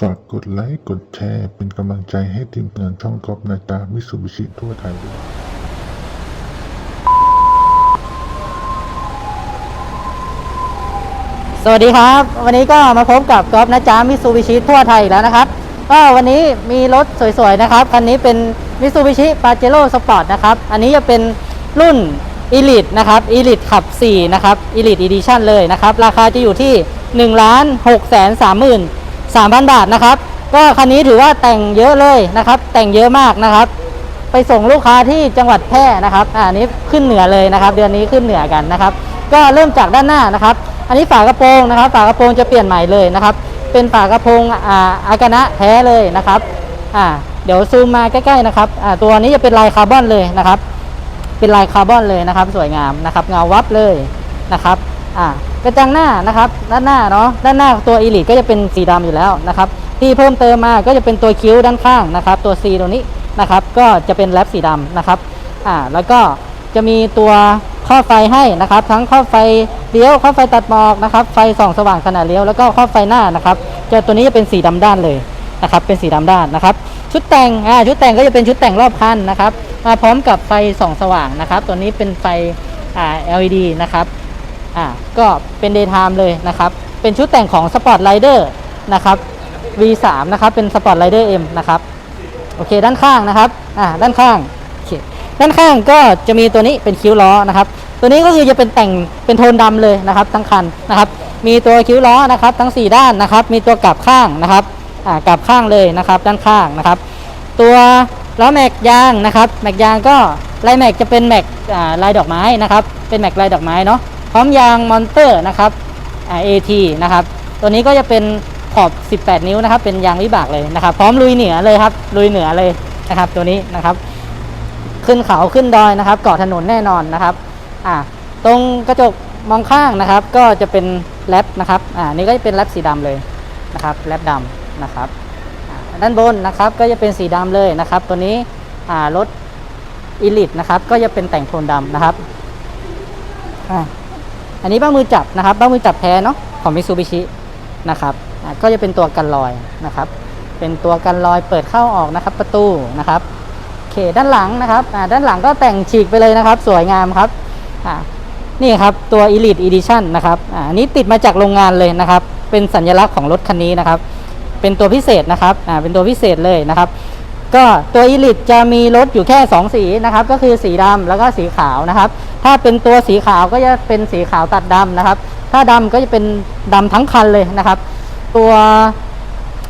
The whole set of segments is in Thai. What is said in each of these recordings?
ฝากกดไลค์กดแชร์เป็นกำลังใจให้ทีมงานช่องกอบนาตามิสุบิชิทั่วไทยด้วยสวัสดีครับ วันนี้ก็มาพบกับกอล์ฟนะจ๊ะมิซูบิชิทั่วไทยอีกแล้วนะครับ ก็วันนี้มีรถสวยๆนะครับคันนี้เป็นมิซูบิชิปาเจโร่สปอร์ตนะครับอันนี้จะเป็นรุ่น Elite นะครับ Elite ขับ 4 นะครับ Elite Edition เลยนะครับ ราคาจะอยู่ที่ 1 6 3 3 3 0 0 บาทนะครับ ก็คันนี้ถือว่าแต่งเยอะเลยนะครับ แต่งเยอะมากนะครับ ไปส่งลูกค้าที่จังหวัดแพร่นะครับอ่าอันนี้ขึ้นเหนือเลยนะครับ เดือนนี้ขึ้นเหนือกันนะครับ ก็เริ่มจากด้านหน้านะครับ อันนี้ฝากระโปรงนะครับ ฝากระโปรงจะเปลี่ยนใหม่เลยนะครับ เป็นฝากระโปรงอ่าอากานะแท้เลยนะครับอ่าเดี๋ยวซูมมาใกล้ๆนะครับอ่าตัวนี้จะเป็นลายคาร์บอนเลยนะครับ เป็นลายคาร์บอนเลยนะครับ สวยงามนะครับ เงาวับเลยนะครับอ่า กระจังหน้านะครับ ด้านหน้าเนาะด้านหน้าตัวอีลิทก็จะเป็นสีดำอยู่แล้วนะครับ ที่เพิ่มเติมมาก็จะเป็นตัวคิ้วด้านข้างนะครับ ตัว C ตัวนี้นะครับ ก็จะเป็นแรปสีดำนะครับอ่าแล้วก็จะมีตัวข้อไฟให้นะครับ ทั้งข้อไฟเลี้ยวข้อไฟตัดหมอกนะครับไฟส่องสว่างขณะเลี้ยวแล้วก็ข้อไฟหน้านะครับจะตัวนี้จะเป็นสีดำด้านเลยนะครับ เป็นสีดำด้านนะครับ ชุดแต่งอ่าชุดแต่งก็จะเป็นชุดแต่งรอบคันนะครับมาพร้อมกับไฟส่องสว่างนะครับ ตัวนี้เป็นไฟอ่า LED นะครับ อ่าก็เป็น daytime เลยนะครับ เป็นชุดแต่งของ Sport Rider นะครับ V3 นะครับ เป็น Sport Rider M นะครับ โอเค ด้านข้างนะครับ อ่า ด้านข้างโอเคด้านข้างก็จะมีตัวนี้เป็นคิ้วล้อนะครับ ตัวนี้ก็คือจะเป็นแต่งเป็นโทนดำเลยนะครับ ทั้งคันนะครับ มีตัวคิ้วล้อนะครับ ทั้ง 4 ด้านนะครับ มีตัวกลับข้างนะครับ อ่า กลับข้างเลยนะครับ ด้านข้างนะครับ ตัวล้อแม็กยางนะครับ แม็กยางก็ลายแม็กจะเป็นแม็กลายดอกไม้นะครับ เป็นแม็กลายดอกไม้เนาะ พร้อมยางมอนเตอร์นะครับ AT นะครับ ตัวนี้ก็จะเป็นขอบ 18 นิ้วนะครับ เป็นยางวิบากเลยนะครับ พร้อมลุยเหนือเลยครับ ลุยเหนือเลยนะครับ ตัวนี้นะครับ ขึ้นเขาขึ้นดอยนะครับ เกาะถนนแน่นอนนะครับอ่าตรงกระจกมองข้างนะครับ ก็จะเป็นแรปนะครับอ่านี่ก็จะเป็นแรปสีดำเลยนะครับแรปดำนะครับด้านบนนะครับก็จะเป็นสีดำเลยนะครับ ตัวนี้อ่ารถอีลิทนะครับ ก็จะเป็นแต่งโทนดำนะครับ อันนี้บ้างมือจับนะครับบ้างมือจับแท้เนาะของมิซูบิชินะครับก็จะเป็นตัวกันรอยนะครับ เป็นตัวกันรอยเปิดเข้าออกนะครับ ประตูนะครับโอเคด้านหลังนะครับด้านหลังก็แต่งฉีกไปเลยนะครับ สวยงามครับนี่ครับตัว Elite Edition นะครับอันนี้ติดมาจากโรงงานเลยนะครับ เป็นสัญลักษณ์ของรถคันนี้นะครับ เป็นตัวพิเศษนะครับเป็นตัวพิเศษเลยนะครับ ก็ตัว Elite จะมีรถอยู่แค่ 2 สีนะครับ ก็คือสีดำแล้วก็สีขาวนะครับ ถ้าเป็นตัวสีขาวก็จะเป็นสีขาวตัดดำนะครับ ถ้าดำก็จะเป็นดำทั้งคันเลยนะครับ ตัว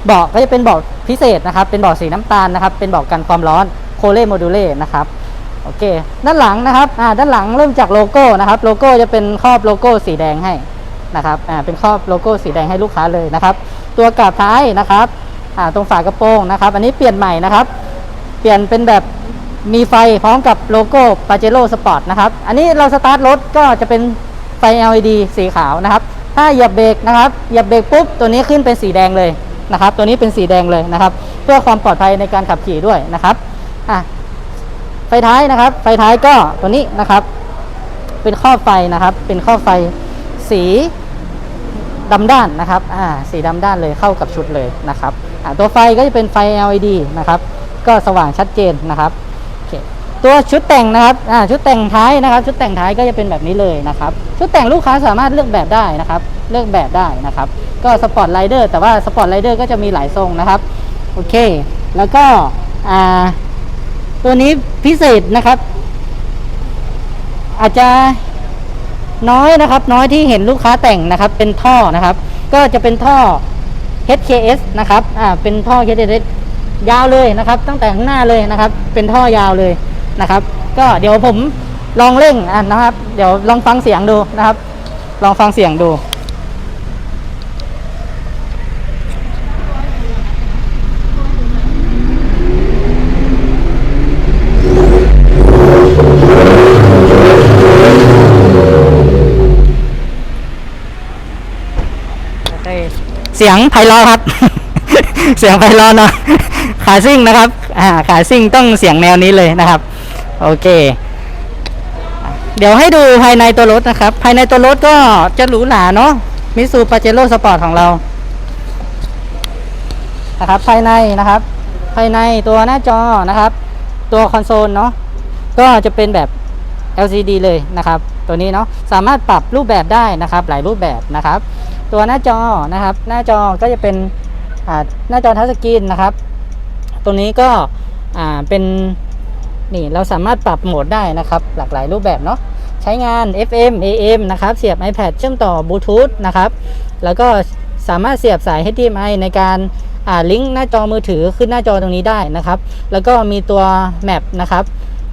เบาะก็จะเป็นเบาะพิเศษนะครับ เป็นเบาะสีน้ำตาลนะครับ เป็นเบาะกันความร้อนโคเล่โมดูเล่นะครับโอเค ด้านหลังนะครับอ่าด้านหลังเริ่มจากโลโก้นะครับ โลโก้จะเป็นครอบโลโก้สีแดงให้นะครับอ่าเป็นครอบโลโก้สีแดงให้ลูกค้าเลยนะครับ ตัวกาบท้ายนะครับอ่าตรงฝากระโปรงนะครับ อันนี้เปลี่ยนใหม่นะครับ เปลี่ยนเป็นแบบ มีไฟพร้อมกับโลโก้ p a j e r o Sport นะครับ อันนี้เราสตาร์ทรถก็จะเป็นไฟ LED สีขาวนะครับ ถ้าเหยียบเบรกนะครับ เหยียบเบรกปุ๊บ ตัวนี้ขึ้นเป็นสีแดงเลยนะครับ ตัวนี้เป็นสีแดงเลยนะครับ เพื่อความปลอดภัยในการขับขี่ด้วยนะครับอะไฟท้ายนะครับ ไฟท้ายก็ตัวนี้นะครับ เป็นข้อบไฟนะครับ เป็นข้อบไฟสีดำด้านนะครับ อ่า สีดำด้านเลยเข้ากับชุดเลยนะครับ อ่า ตัวไฟก็จะเป็นไฟ LED นะครับ ก็สว่างชัดเจนนะครับ ตัวชุดแต่งนะครับชุดแต่งท้ายนะครับ ชุดแต่งท้ายก็จะเป็นแบบนี้เลยนะครับ ชุดแต่งลูกค้าสามารถเลือกแบบได้นะครับ เลือกแบบได้นะครับ ก็สปอร์ตไ i เดอร์แต่ว่าสปอร์ตไ i เดอร์ก็จะมีหลายทรงนะครับ โอเค แล้วก็ตัวนี้พิเศษนะครับ อาจจะน้อยนะครับ น้อยที่เห็นลูกค้าแต่งนะครับ เป็นท่อนะครับ ก็จะเป็นท่อ HKS นะครับ อ่า เป็นท่อ HKS ยาวเลยนะครับ ตั้งแต่ข้างหน้าเลยนะครับ เป็นท่อยาวเลย นะครับ ก็เดี๋ยวผมลองเร่งนะครับ เดี๋ยวลองฟังเสียงดูนะครับ ลองฟังเสียงดูเสียงไพเราะครับ เสียงไพเราะเนาะขาซิ่งนะครับ อ่า ขาซิ่งต้องเสียงแนวนี้เลยนะครับ โอเค เดี๋ยวให้ดูภายในตัวรถนะครับ ภายในตัวรถก็จะหรูหราเนาะมิสูปาเจโร่สปอร์ตของเรานะครับ ภายในนะครับ ภายในตัวหน้าจอนะครับ ตัวคอนโซลเนาะก็จะเป็นแบบ LCD เลยนะครับ ตัวนี้เนาะสามารถปรับรูปแบบได้นะครับ หลายรูปแบบนะครับ ตัวหน้าจอนะครับ หน้าจอก็จะเป็นหน้าจอทัชสกรีนนะครับ ตัวนี้ก็เป็น นี่เราสามารถปรับโหมดได้นะครับ หลากหลายรูปแบบเนาะใช้งาน FM AM นะครับ เสียบ iPad เชื่อมต่อบลูทูธนะครับ แล้วก็สามารถเสียบสาย HDMI ในการอ่าลิงก์หน้าจอมือถือขึ้นหน้าจอตรงนี้ได้นะครับ แล้วก็มีตัวแมปนะครับ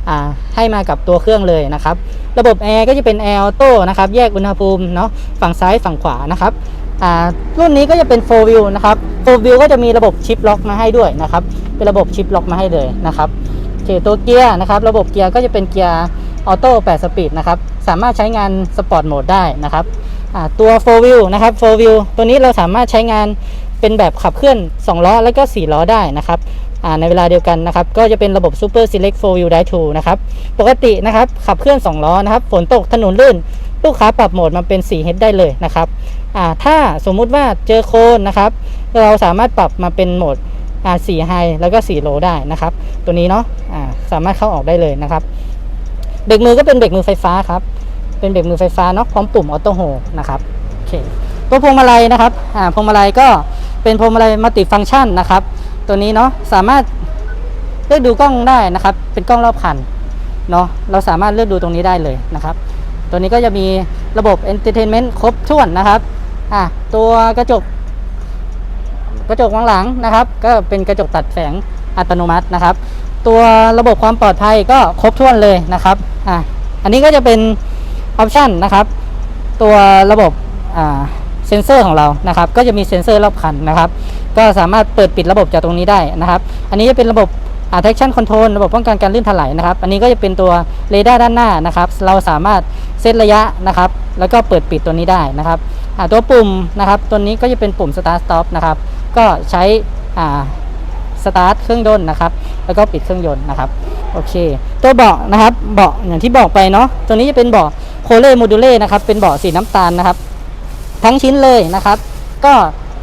อ่าให้มากับตัวเครื่องเลยนะครับ ระบบแอร์ก็จะเป็นแอร์ออโต้นะครับ แยกอุณหภูมิเนาะฝั่งซ้ายฝั่งขวานะครับอ่ารุ่นนี้ก็จะเป็น 4 view นะครับ 4 view ก็จะมีระบบชิปล็อกมาให้ด้วยนะครับ เป็นระบบชิปล็อกมาให้เลยนะครับ เคตัวเกียร์นะครับระบบเกียร์ก็จะเป็นเกียร์ออโต้8สปีดนะครับสามารถใช้งานสปอร์ตโหมดได้นะครับตัว4 view นะครับ4 view ตัวนี้เราสามารถใช้งานเป็นแบบขับเคลื่อน 2 ล้อ แล้วก็ 4 ล้อได้นะครับในเวลาเดียวกันนะครับ ก็จะเป็นระบบ Super Select 4 Wheel Drive 2นะครับ ปกตินะครับ ขับเคลื่อน 2 ล้อนะครับ ฝนตกถนนลื่น ลูกค้าปรับโหมดมาเป็น 4 H ได้เลยนะครับถ้าสมมุติว่าเจอโคลนนะครับ เราสามารถปรับมาเป็นโหมด อ่า4 High แล้วก็4 Low ได้นะครับ ตัวนี้เนาะอ่าสามารถเข้าออกได้เลยนะครับเบรกมือก็เป็นเบรกมือไฟฟ้าครับเป็นเบรกมือไฟฟ้าเนาะพร้อมปุ่มออโต้โฮนะครับโอเคตัวพวงมาลัยนะครับอ่าพวงมาลัยก็เป็นพวงมาลัยมัลติฟังก์ชันนะครับ ตัวนี้เนาะสามารถเลือกดูกล้องได้นะครับ เป็นกล้องรอบคันเนาะเราสามารถเลือกดูตรงนี้ได้เลยนะครับ ตัวนี้ก็จะมีระบบ Entertainment ครบถ้วนนะครับอะตัวกระจก กระจกมองหลังนะครับ ก็เป็นกระจกตัดแสงอัตโนมัตินะครับ ตัวระบบความปลอดภัยก็ครบถ้วนเลยนะครับอะอันนี้ก็จะเป็นออปชันนะครับ ตัวระบบอ่าเซ็นเซอร์ของเรานะครับ ก็จะมีเซ็นเซอร์รอบคันนะครับ ก็สามารถเปิดปิดระบบจากตรงนี้ได้นะครับ อันนี้จะเป็นระบบอ่า traction control ระบบป้องกันการลื่นถลายนะครับ อันนี้ก็จะเป็นตัวเรดาร์ด้านหน้านะครับ เราสามารถเซตระยะนะครับ แล้วก็เปิดปิดตัวนี้ได้นะครับอ่าตัวปุ่มนะครับ ตัวนี้ก็จะเป็นปุ่ม start stop นะครับ ก็ใช้สตาร์ทเครื่องยนต์นะครับ แล้วก็ปิดเครื่องยนต์นะครับ โอเค ตัวเบาะนะครับ เบาะอย่างที่บอกไปเนาะ ตัวนี้จะเป็นเบาะโคเล่โมดูเล่นะครับ เป็นเบาะสีน้ำตาลนะครับ ทั้งชิ้นเลยนะครับ ก็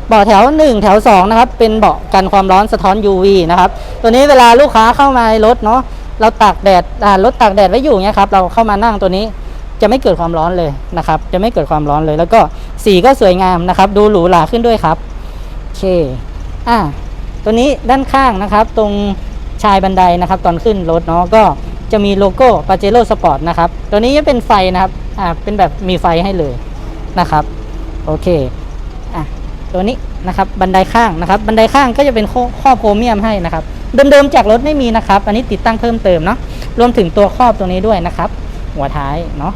เบาะแถว 1 แถว2นะครับ เป็นเบาะกันความร้อนสะท้อน UV นะครับ ตัวนี้เวลาลูกค้าเข้ามาในรถเนาะ เราตากแดดรถตากแดดไว้อยู่เนี่ยครับ เราเข้ามานั่งตัวนี้จะไม่เกิดความร้อนเลยนะครับ จะไม่เกิดความร้อนเลย แล้วก็สีก็สวยงามนะครับ ดูหรูหราขึ้นด้วยครับ เคอ่าตัวนี้ด้านข้างนะครับ ตรงชายบันไดนะครับ ตอนขึ้นรถเนาะก็จะมีโลโก้ปาเจโร่สปอร์ตนะครับ ตัวนี้จะเป็นไฟนะครับอ่าเป็นแบบมีไฟให้เลยนะครับ โอเคอะตัวนี้นะครับบันไดข้างนะครับ บันไดข้างก็จะเป็นข้อขอโพรเมียมให้นะครับ เดิมๆจากรถไม่มีนะครับ อันนี้ติดตั้งเพิ่มเติมเนาะรวมถึงตัวครอบตรงนี้ด้วยนะครับ หัวท้ายเนาะ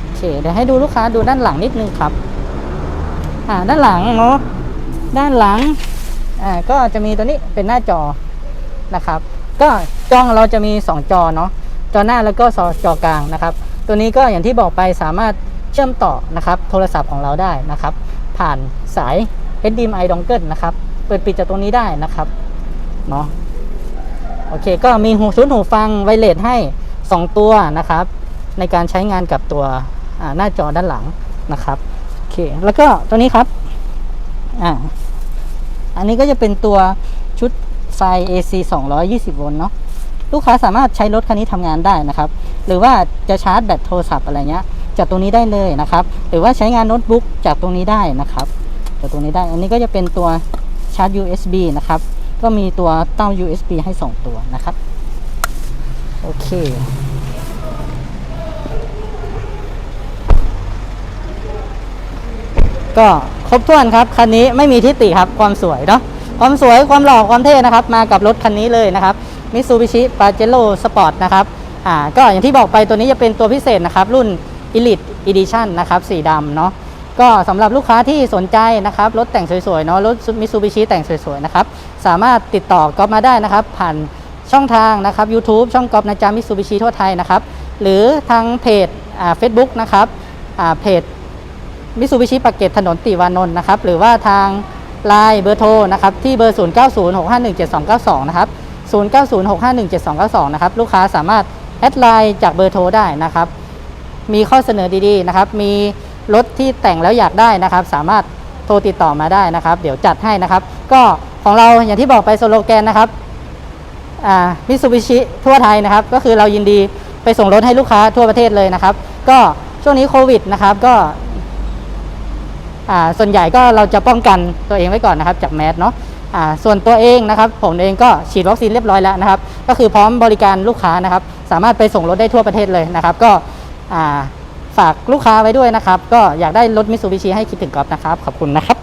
โอเคเดี๋ยวให้ดูลูกค้าดูด้านหลังนิดนึงครับอ่าด้านหลังเนาะ ด้านหลังอ่าก็จะมีตัวนี้เป็นหน้าจอนะครับ ก็จอของเราจะมี 2 จอเนาะจอหน้าแล้วก็จอกลางนะครับ ตัวนี้ก็อย่างที่บอกไปสามารถเชื่อมต่อนะครับ โทรศัพท์ของเราได้นะครับ ผ่านสาย HDMI dongle นะครับ เปิดปิดจากตรงนี้ได้นะครับเนาะโอเค ก็มีหูชุดหูฟังไวเลสให้ 2 ตัวนะครับ ในการใช้งานกับตัวหน้าจอด้านหลังนะครับโอเคแล้วก็ตัวนี้ครับอ่า อันนี้ก็จะเป็นตัวชุดไฟ AC 220 โวลต์เนาะลูกค้าสามารถใช้รถคันนี้ทำงานได้นะครับ หรือว่าจะชาร์จแบตโทรศัพท์อะไรเงี้ยจากตรงนี้ได้เลยนะครับ หรือว่าใช้งานโน้ตบุ๊กจากตรงนี้ได้นะครับจากตรงนี้ได้ อันนี้ก็จะเป็นตัวชาร์จ USB นะครับ ก็มีตัวเต้า USB ให้ 2 ตัวนะครับ โอเค ก็ครบถ้วนครับคันนี้ไม่มีทิฏฐิครับความสวยเนาะความสวยความหล่อความเท่นะครับ มากับรถคันนี้เลยนะครับ Mitsubishi Pajero Sport นะครับอ่าก็อย่างที่บอกไปตัวนี้จะเป็นตัวพิเศษนะครับ รุ่น Elite Edition นะครับสีดำเนาะก็สำหรับลูกค้าที่สนใจนะครับ รถแต่งสวยๆเนาะรถ Mitsubishi แต่งสวยๆนะครับ สามารถติดต่อก๊อฟมาได้นะครับ ผ่านช่องทางนะครับ YouTube ช่องก๊อฟนะจ๊ะ Mitsubishi ทั่วไทยนะครับ หรือทางเพจอ่า Facebook นะครับอ่าเพจ มิสูบิชิปากเกตถนนติวานนท์นะครับ หรือว่าทางไลน์เบอร์โทรนะครับ ที่เบอร์ 0906517292 นะครับ 0906517292 นะครับ ลูกค้าสามารถแอดไลน์จากเบอร์โทรได้นะครับ มีข้อเสนอดีๆนะครับ มีรถที่แต่งแล้วอยากได้นะครับ สามารถโทรติดต่อมาได้นะครับ เดี๋ยวจัดให้นะครับ ก็ของเราอย่างที่บอกไปสโลแกนนะครับมิซูบิชิทั่วไทยนะครับ ก็คือเรายินดีไปส่งรถให้ลูกค้าทั่วประเทศเลยนะครับ ก็ช่วงนี้โควิดนะครับ ก็ ส่วนใหญ่ก็เราจะป้องกันตัวเองไว้ก่อนนะครับจากแมสเนาะส่วนตัวเองนะครับผมเองก็ฉีดวัคซีนเรียบร้อยแล้วนะครับ ก็คือพร้อมบริการลูกค้านะครับ สามารถไปส่งรถได้ทั่วประเทศเลยนะครับ ก็ฝากลูกค้าไว้ด้วยนะครับ ก็อยากได้รถมิสูบิชิให้คิดถึงกอล์ฟนะครับ ขอบคุณนะครับ